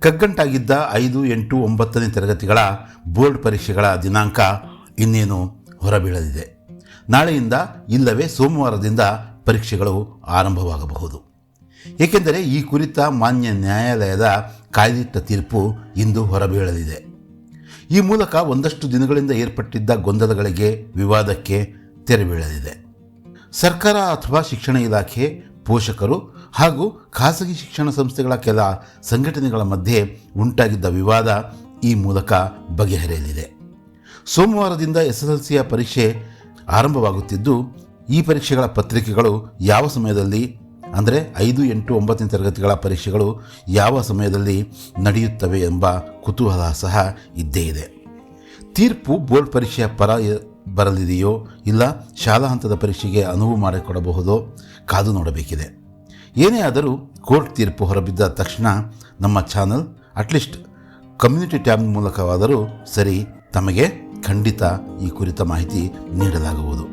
ಕಗ್ಗಂಟಾಗಿದ್ದ ಐದು, ಎಂಟು, ಒಂಬತ್ತನೇ ತರಗತಿಗಳ ಬೋರ್ಡ್ ಪರೀಕ್ಷೆಗಳ ದಿನಾಂಕ ಇನ್ನೇನು ಹೊರಬೀಳಲಿದೆ. ನಾಳೆಯಿಂದ ಇಲ್ಲವೇ ಸೋಮವಾರದಿಂದ ಪರೀಕ್ಷೆಗಳು ಆರಂಭವಾಗಬಹುದು. ಏಕೆಂದರೆ ಈ ಕುರಿತ ಮಾನ್ಯ ನ್ಯಾಯಾಲಯದ ಕಾಯ್ದಿಟ್ಟ ತೀರ್ಪು ಇಂದು ಹೊರಬೀಳಲಿದೆ. ಈ ಮೂಲಕ ಒಂದಷ್ಟು ದಿನಗಳಿಂದ ಏರ್ಪಟ್ಟಿದ್ದ ಗೊಂದಲಗಳಿಗೆ ವಿವಾದಕ್ಕೆ ತೆರೆಬೀಳಲಿದೆ ಸರ್ಕಾರ ಅಥವಾ ಶಿಕ್ಷಣ ಇಲಾಖೆ ಪೋಷಕರು ಹಾಗೂ ಖಾಸಗಿ ಶಿಕ್ಷಣ ಸಂಸ್ಥೆಗಳ ಕೆಲ ಸಂಘಟನೆಗಳ ಮಧ್ಯೆ ಉಂಟಾಗಿದ್ದ ವಿವಾದ ಈ ಮೂಲಕ ಬಗೆಹರಿಯಲಿದೆ. ಸೋಮವಾರದಿಂದ ಎಸ್ ಎಸ್ ಎಲ್ ಪರೀಕ್ಷೆ ಆರಂಭವಾಗುತ್ತಿದ್ದು, ಈ ಪರೀಕ್ಷೆಗಳ ಪತ್ರಿಕೆಗಳು ಯಾವ ಸಮಯದಲ್ಲಿ, ಅಂದರೆ ಐದು, ಎಂಟು, ಒಂಬತ್ತನೇ ತರಗತಿಗಳ ಪರೀಕ್ಷೆಗಳು ಯಾವ ಸಮಯದಲ್ಲಿ ನಡೆಯುತ್ತವೆ ಎಂಬ ಕುತೂಹಲ ಸಹ ಇದ್ದೇ ಇದೆ. ತೀರ್ಪು ಬೋರ್ಡ್ ಪರೀಕ್ಷೆಯ ಪರ ಬರಲಿದೆಯೋ, ಇಲ್ಲ ಶಾಲಾ ಹಂತದ ಪರೀಕ್ಷೆಗೆ ಅನುವು ಮಾಡಿಕೊಡಬಹುದೋ ಕಾದು ನೋಡಬೇಕಿದೆ. ಏನೇ ಆದರೂ ಕೋರ್ಟ್ ತೀರ್ಪು ಹೊರಬಿದ್ದ ತಕ್ಷಣ ನಮ್ಮ channel at least community tab ಮೂಲಕವಾದರೂ ಸರಿ ತಮಗೆ ಖಂಡಿತ ಈ ಕುರಿತ ಮಾಹಿತಿ ನೀಡಲಾಗುವುದು.